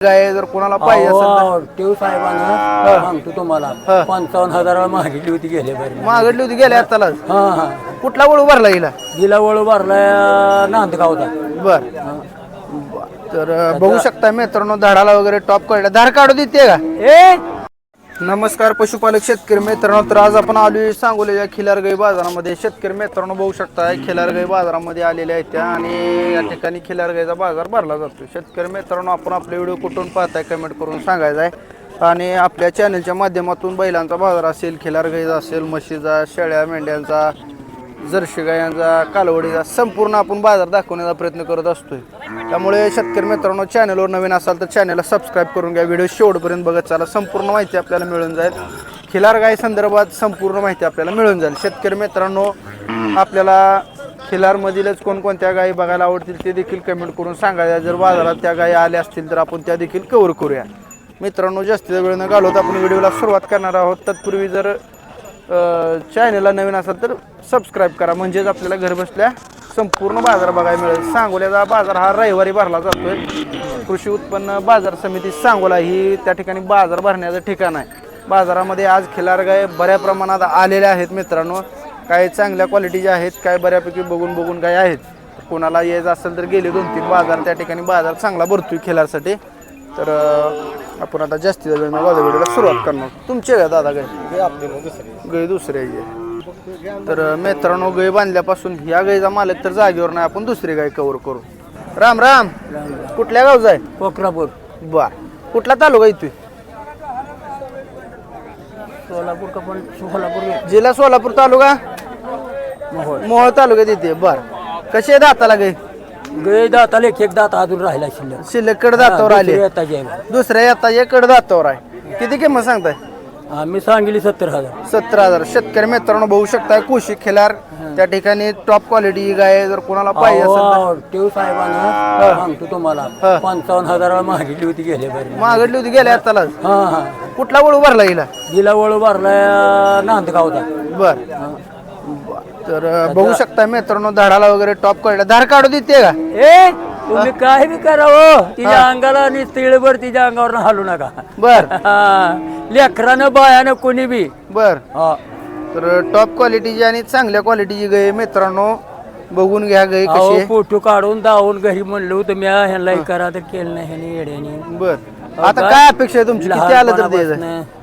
गाय जर कोणाला पाहिजे असेल टीव साहेबांना सांगतो तुम्हाला. पंचावन्न हजाराला मागितली होती गेले बरं. मागडली होती गेल्या आताला हा हा. कुठला वळू भरला गेला जिला वळू भरला नांदगावचा बर. तर अं, बघू शकता मित्रांनो धाडाला वगैरे टॉप काढला. धार काढू देते का? ए नमस्कार पशुपालक शेतकरी मित्रांनो. तर आज आपण आलोय सांगोलीच्या खिलारगाई बाजारामध्ये. शेतकरी मित्रांनो बघू शकता खिलारगाई बाजारामध्ये आलेल्या आहेत त्या आणि या ठिकाणी खिलारगाईचा बाजार भरला जातो शेतकरी मित्रांनो आपण आपले व्हिडिओ कुठून पाहताय कमेंट करून सांगायचं आहे आणि आपल्या चॅनलच्या माध्यमातून बैलांचा बाजार असेल खिलारगाईचा असेल म्हशीचा शेळ्या मेंढ्यांचा जर्शी गायांचा कालवडीचा संपूर्ण आपण बाजार दाखवण्याचा प्रयत्न करत असतोय. त्यामुळे शेतकरी मित्रांनो चॅनलवर नवीन असाल तर चॅनलला सबस्क्राईब करून घ्या. व्हिडिओ शेवटपर्यंत बघत चाला. संपूर्ण माहिती आपल्याला मिळून जाईल. खिलार गाय संदर्भात संपूर्ण माहिती आपल्याला मिळून जाईल. शेतकरी मित्रांनो आपल्याला खिलारमधीलच कोणकोणत्या गायी बघायला आवडतील ते देखील कमेंट करून सांगायला. जर बाजारात त्या गायी आल्या असतील तर आपण त्या देखील कवर करूया. मित्रांनो जास्तीचा वेळ न घालवत आपण व्हिडिओला सुरुवात करणार आहोत. तत्पूर्वी जर चॅनलला नवीन असाल तर सबस्क्राईब करा. म्हणजेच आपल्याला घरबसल्या संपूर्ण बाजार बघायला मिळेल. सांगोल्याचा बाजार हा रविवारी भरला जातोय. कृषी उत्पन्न बाजार समिती सांगोला ही त्या ठिकाणी बाजार भरण्याचं ठिकाण आहे. बाजारामध्ये आज खिलार गाय बऱ्या प्रमाणात आलेल्या आहेत मित्रांनो. काही चांगल्या क्वालिटीच्या आहेत काय बऱ्यापैकी बघून बघून काय आहेत. कोणाला यायचं असेल तर गेले दोन तीन बाजार त्या ठिकाणी बाजार चांगला भरतोय खिलारसाठी. तर आपण आता जास्तीचा वेळ माझ्या व्हिडिओला सुरुवात करणार. तुमचे का दादा गाय गाय दुसऱ्या आहे. तर मित्रांनो गाय बांधल्यापासून ह्या गायचा मालक तर जागेवर नाही आपण दुसरी गाय कव्हर करू. राम राम. कुठल्या गावचा आहे? कोकरापूर. बर कुठला तालुका येतोय सोलापूर का पण सोलापूर जिल्हा सोलापूर तालुका? मोहोळ. मोहोळ तालुक्यात येते बर. कशी आहे दाताला गाय गे दाताला एक एक दात अजून राहिला शिल्लक. शिल्लकड दातावर आले. दुसऱ्या येता एकड दातावर आहे. किती किंमत सांगताय? आम्ही सांगितली सत्तर हजार. सतरा हजार. शेतकरी मित्रांनो बघू शकताय कुशी खिलार त्या ठिकाणी टॉप क्वालिटी गाय जर कोणाला पाहिजे असेल तर. टीव साहेबांना सांगतो तुम्हाला? हा. पंचावन्न हजाराला मागितली होती गेले बरं मागडली होती गेल्या आताला. हा हा. कुठला वळू भरला गेला जिला वळू भरला नांदगावचा. बर. तर अं, बघू शकता मित्रांनो धाडाला वगैरे टॉप काढला धार काढू देते का? ए! तुम्ही काय बी करावं तिच्या अंगाला आणि तिळभर तिच्या अंगावर हलू नका. बर. हा. लेकरानं बायानं कोणी बी. बर. हा. तर टॉप क्वालिटीची आणि चांगल्या क्वालिटीची गाय मित्रांनो बघून घ्या गाय कशी अहो आहे. फोटो काढून दावून घरी म्हणलं होतं मी ह्यांना हे करा तर केलं नाही ह्याने येड्याने. बर. आता काय अपेक्षा आहे तुमची? किती आलं तर द्यायचं लहानपणापासनं.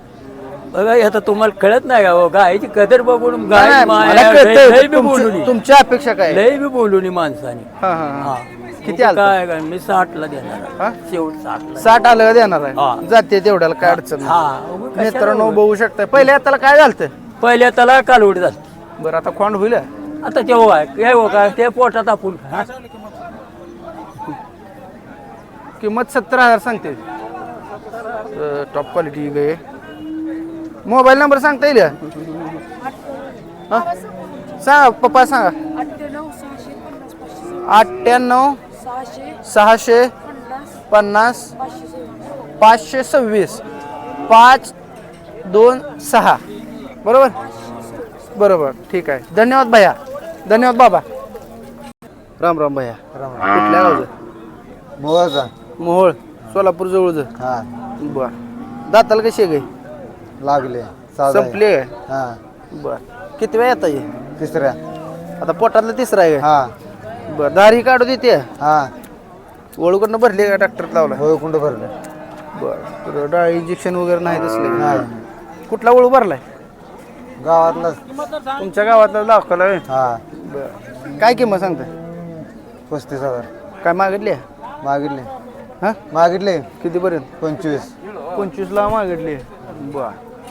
बघा हे आता तुम्हाला कळत नाही का हो? गायची कदर बघून गाय नाही, माया, मला लय- लय कळतंय बी तुमची तुमची अपेक्षा काय आहे? लय बी बोलवली माणसाने. हा हा हा. हा. किती आलं काय काय मी साठला देणार हा? आहे. शेवट साठला साठ आलं का देणार हा. आहे जाते तेवढ्याला काय अडचण नाही. हा उगा कशाला मित्रांनो? बघू शकता पहिल्या हाताला काय झालं पहिल्या त्याला कालवड झाली बरं आता खोंड होईल आता ते हो काय काय हो काय ते पोटात आपण हा? किंमत सत्तर हजार सांगते टॉप क्वालिटी गे मोबाईल नंबर सांगता येईल का? हा? सांगा पप्पा सांगा अठ्ठ्याण्णव सहाशे पन्नास पाचशे सव्वीस. पाच दोन सहा. बरोबर? बरोबर. ठीक आहे. धन्यवाद भैया. धन्यवाद बाबा. राम राम भैया. राम कुठल्या गावचं? मोवाचा मोहोळ. सोलापूर जवळचं. हा. बर. दाताला कशी आहे गाई लागले. साधा आहे. संपली हा. बर. किती वेळ येता ये तिसऱ्या. आता पोटातलं तिसरा आहे हा. का बर दारी काढू देते. हा. ओळखून भरली का डॉक्टर लावला? होय कुंड भरलं. बर तर डाळ इंजेक्शन वगैरे नाही तसले. नाही कुठला ओळू भरलाय? गावातला. तुमच्या गावातला दाखवला हा. बर. काय किंमत सांगता? पस्तीस हजार. काय मागितली? मागितले. हा? मागितले. कितीपर्यंत? पंचवीस. पंचवीसला मागितली. बर.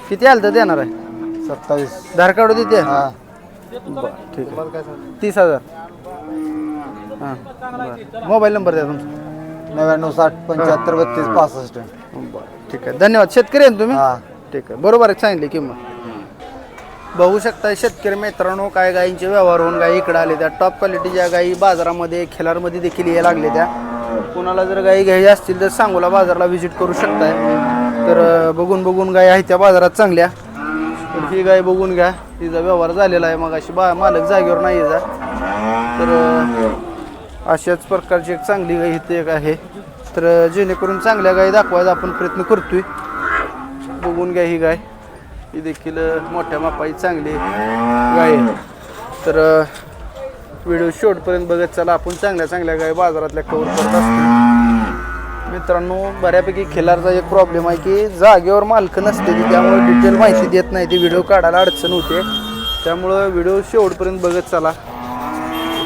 किती आलं तर देणार आहे? सत्तावीस. धार काढू देते? हा. बर ठीक आहे. तीस हजार. हां. मोबाईल नंबर द्या तुमचा. नव्याण्णव साठ पंच्याहत्तर बत्तीस पासष्ट. बरं ठीक आहे. धन्यवाद. शेतकरी आहे ना तुम्ही? हा. ठीक आहे. बरोबर आहे सांगितली किंमत. बघू शकता शेतकरी मित्रांनो काय गायींचे व्यवहार होऊन गायी इकडे आले. त्या टॉप क्वालिटीच्या गायी बाजारामध्ये खिलारमध्ये देखील यायला लागले त्या. कोणाला जर गायी घ्यायच्या असतील तर सांगोला बाजारला व्हिजिट करू शकताय. तर अं, बघून बघून गायी आहेत त्या बाजारात चांगल्या. तर ही गाय बघून घ्या. तिचा व्यवहार झालेला आहे. मग अशी बा मालक जागेवर नाही जा. तर अं, अशाच प्रकारची एक चांगली गाय इथे एक आहे. तर जेणेकरून चांगल्या गाय दाखवायचा आपण प्रयत्न करतोय. बघून घ्या ही गाय. ही देखील मोठ्या मापाई चांगली गाय आहे. तर व्हिडिओ शेवटपर्यंत बघत चला. आपण चांगल्या चांगल्या गाय बाजारातल्या कवर करत असतो. मित्रांनो बऱ्यापैकी खिलारचा एक प्रॉब्लेम आहे की जागेवर मालक नसते ती त्यामुळे डिटेल माहिती देत नाही. ती व्हिडिओ काढायला अडचण होते. त्यामुळं व्हिडिओ शेवटपर्यंत बघत चला.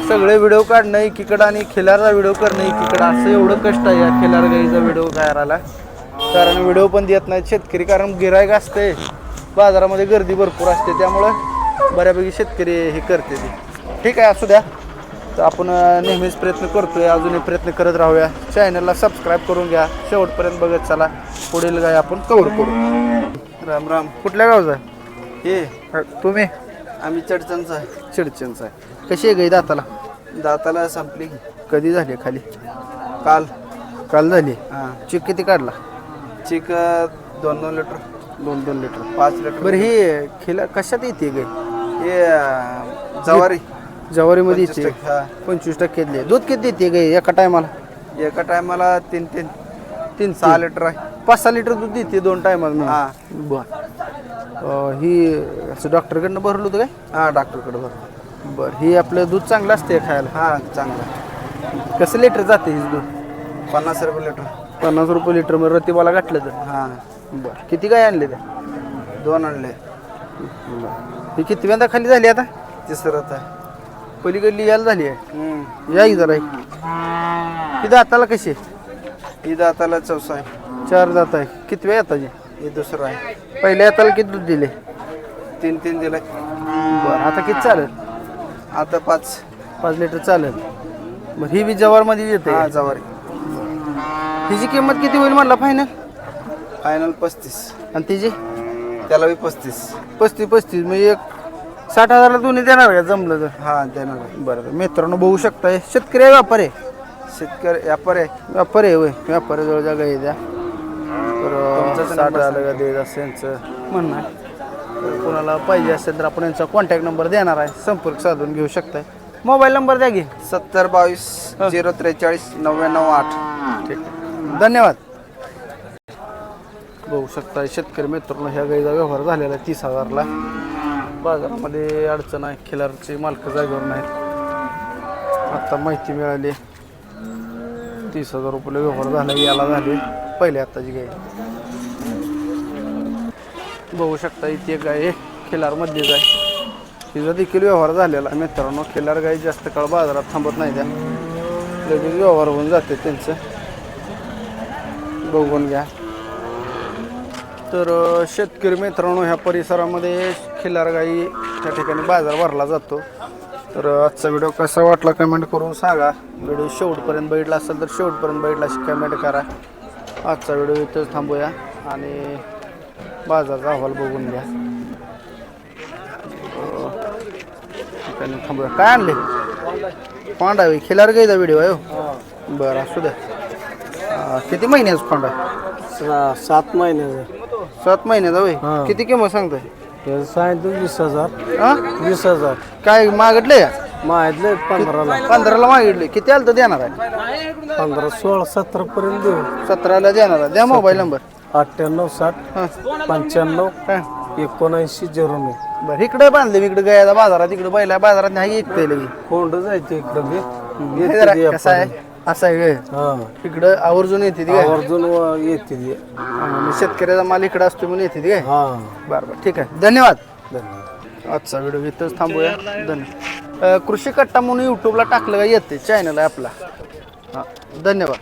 सगळे व्हिडिओ काढणं एकीकडं आणि खिलारचा व्हिडिओ करणं एकीकडं. असं एवढं कष्ट आहे या खिलार गाईचा व्हिडिओ करायला कारण व्हिडिओ पण देत नाहीत शेतकरी कारण गिरायक असते. बाजारामध्ये गर्दी भरपूर असते त्यामुळं बऱ्यापैकी शेतकरी हे करते ते. ठीक आहे असू द्या. तर आपण नेहमीच प्रयत्न करतोय अजूनही प्रयत्न करत राहूया. चॅनलला सबस्क्राईब करून घ्या. शेवटपर्यंत बघत चला. पुढील गाय आपण कवर करू. राम राम. कुठल्या गावचा? हे. तुम्ही? आम्ही चडचणचा. चिडचणचा आहे. कशी आहे गाई दाताला? दाताला संपली. कधी झाली खाली? काल. काल झाली? हां. चिक किती काढला? चिक दोन दोन लिटर. दोन दोन लिटर. पाच लिटर. बरं ही खिला कशात येते गाई हे अं, जवारी. जवारीमध्ये पंचवीस येते. टक्के. पंचवीस टक्क्यातली दूध किती देते गाई एका टायमाला? एका टायमाला तीन तीन तीन सहा लिटर आहे. पाच सहा लिटर दूध देते दोन टायमाला हा. बर. ही असं डॉक्टरकडनं भरलं होतं काय? हां डॉक्टरकडे बरं बरं ही आपलं दूध चांगलं असते खायला. हां चांगला कसं लिटर जाते ही दूध? पन्नास रुपये लिटर पन्नास रुपये लिटर मग रतीबाला घातलं तर? हां. बरं किती काय आणले त्या? दोन आणले. ही किती वेळा खाली झाली आता? तिसरं आहे पलीकडली यायला झाली आहे. या की जरा ही दाताला कशी ही दाताला चौसा आहे. चार दात आहे. किती वेळ येताची हे? दुसरं आहे. पहिल्या येताला किती दूध दिले? तीन तीन दिले. बरं आता किती चालेल? आता पाच. पाच लिटर चालेल. बरं ही बी जवारमध्ये येते. हा जवारी. हिची किंमत किती होईल म्हणला फायनल फायनल पस्तीस. आणि तिची त्याला बी पस्तीस. पस्तीस पस्तीस. म्हणजे एक साठ हजारला दोन्ही देणार का? जमलं तर? हा देणार आहे. बरं बरं. मित्रांनो बघू शकताय. शेतकरी आहे व्यापारी आहे. शेतकरी व्यापारी आहे व्यापारी आहे होय. व्यापारी जवळ जागा आहे द्या तर तुमचाच साठ number हजार देत असं यांचं. म्हणणं आहे तर कोणाला पाहिजे असेल तर आपण यांचा कॉन्टॅक्ट नंबर देणार आहे. संपर्क साधून घेऊ शकताय. मोबाईल नंबर द्या की. सत्तर बावीस झिरो त्रेचाळीस नव्याण्णव आठ. ठीक आहे. धन्यवाद. बघू शकता शेतकरी मित्रांनो ह्या गाईचा व्यवहार झालेला आहे तीस हजारला. बाजारामध्ये अडचण आहे. खिलारची मालक जागेवर नाहीत. आत्ता माहिती मिळाली. तीस हजार रुपये व्यवहार झाला याला झाले पहिले आत्ताची गाय बघू शकता इथे एक गाय आहे खिलारमध्येच आहे. तिचा देखील व्यवहार झालेला आहे मित्रांनो. खिलार गाय जास्त काळ बाजारात थांबत नाही त्या. लगेच व्यवहार होऊन जाते त्यांचं. बघून घ्या. तर शेतकरी मित्रांनो ह्या परिसरामध्ये खिलार गाई त्या ठिकाणी बाजार भरला जातो. तर आजचा व्हिडिओ कसा वाटला कमेंट करून सांगा. व्हिडिओ शेवटपर्यंत बघितला असेल तर शेवटपर्यंत बघितला अशी कमेंट करा. आजचा व्हिडिओ इथंच थांबूया आणि बाजारचा अहवाल बघून घ्या. थांबूया. काय आणले? पांडा आहे खिलार गाईचा व्हिडिओ आहे हो. बरं असू द्या. किती महिन्याचा पांडा सात महिन्याचं. सात महिन्याचा हा. किती किंमत सांगताय? हे सांगितलं वीस हजार. हा? वीस हजार. काय मागितले माहितलं पंधराला. पंधराला मागितले किती आलं तर देणार आहे? पंधरा सोळा सतरा पर्यंत देऊ. सतराला देणार आहे. द्या मोबाईल नंबर. अठ्ठ्याण्णव साठ. हां. पंच्याण्णव. हां. एकोणऐंशी झिरो नऊ. बरं इकडे बांधले मी इकडे गया बाजारात इकडे बैला बाजारात नाही ऐकतंय लगे. कोंड जायचं इकडं बी. कसं आहे? असं आहे. हा. इकडं आवर्जून येते ती काय? आवर्जून व- येते ती. शेतकऱ्याचा माल इकडे असतो म्हणून येते ती काय? हा. बरं बरं ठीक आहे. धन्यवाद. धन्यवाद. आजचा व्हिडिओ इथंच थांबूया. धन्यवाद अं, कृषी कट्टा म्हणून यूट्यूबला टाकलं का येते? चॅनल आहे आपला. हां धन्यवाद.